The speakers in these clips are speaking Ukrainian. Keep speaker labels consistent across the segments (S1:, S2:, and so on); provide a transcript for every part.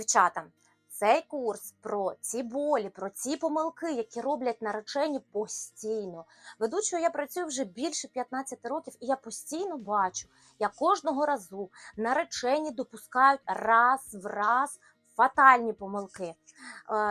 S1: Дівчата, цей курс про ці болі, про ці помилки, які роблять наречені постійно. Ведучою я працюю вже більше 15 років, і я постійно бачу, як кожного разу наречені допускають раз в раз фатальні помилки. Е,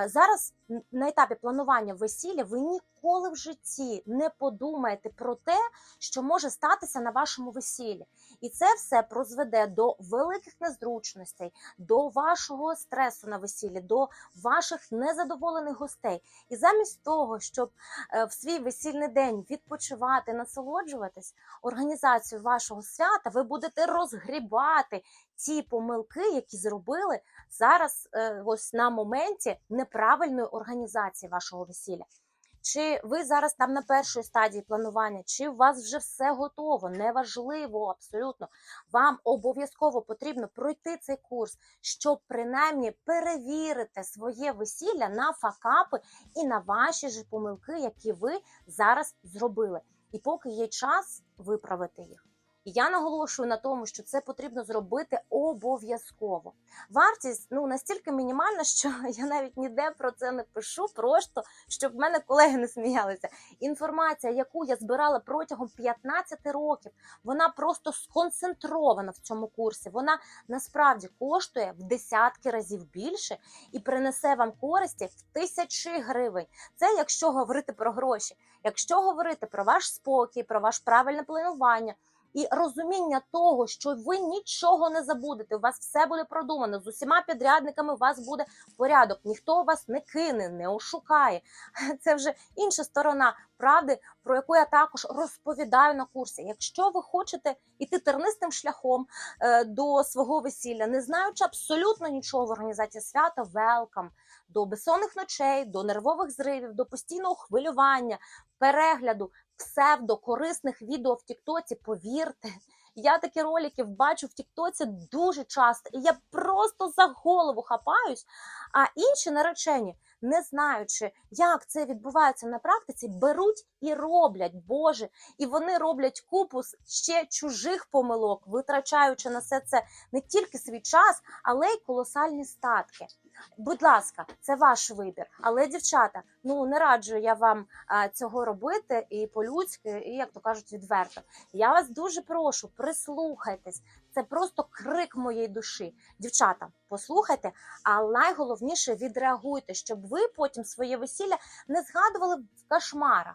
S1: Зараз на етапі планування весілля ви ніколи в житті не подумаєте про те, що може статися на вашому весіллі. І це все призведе до великих незручностей, до вашого стресу на весіллі, до ваших незадоволених гостей. І замість того, щоб е, в свій весільний день відпочивати, насолоджуватись організацією вашого свята, ви будете розгрібати ті помилки, які зробили зараз, е, ось на моменті неправильної організації вашого весілля. Чи ви зараз там на першій стадії планування, чи у вас вже все готово? Неважливо абсолютно. Вам обов'язково потрібно пройти цей курс, щоб принаймні перевірити своє весілля на факапи і на ваші ж помилки, які ви зараз зробили. І поки є час виправити їх. Я наголошую на тому, що це потрібно зробити обов'язково. Вартість ну настільки мінімальна, що я навіть ніде про це не пишу, просто щоб в мене колеги не сміялися. Інформація, яку я збирала протягом 15 років, вона просто сконцентрована в цьому курсі. Вона насправді коштує в десятки разів більше і принесе вам користі в тисячі гривень. Це якщо говорити про гроші, якщо говорити про ваш спокій, про ваше правильне планування. І розуміння того, що ви нічого не забудете, у вас все буде продумано з усіма підрядниками. У вас буде порядок, ніхто вас не кине, не ошукає. Це вже інша сторона правди, про яку я також розповідаю на курсі. Якщо ви хочете іти тернистим шляхом е, до свого весілля, не знаючи абсолютно нічого в організації свята, велкам до безсонних ночей, до нервових зривів, до постійного хвилювання, перегляду псевдокорисних відео в Тіктоці, повірте. Я такі ролики бачу в Тіктоці дуже часто, і я просто за голову хапаюсь. А інші наречені, не знаючи, як це відбувається на практиці, беруть і роблять, Боже, і вони роблять купу ще чужих помилок, витрачаючи на все це не тільки свій час, але й колосальні статки. Будь ласка, це ваш вибір. Але, дівчата, ну не раджу я вам цього робити і по-людськи, і як то кажуть, відверто. Я вас дуже прошу, прислухайтесь. Це просто крик моєї душі. Дівчата, послухайте, а найголовніше відреагуйте, щоб ви потім своє весілля не згадували в кошмарах.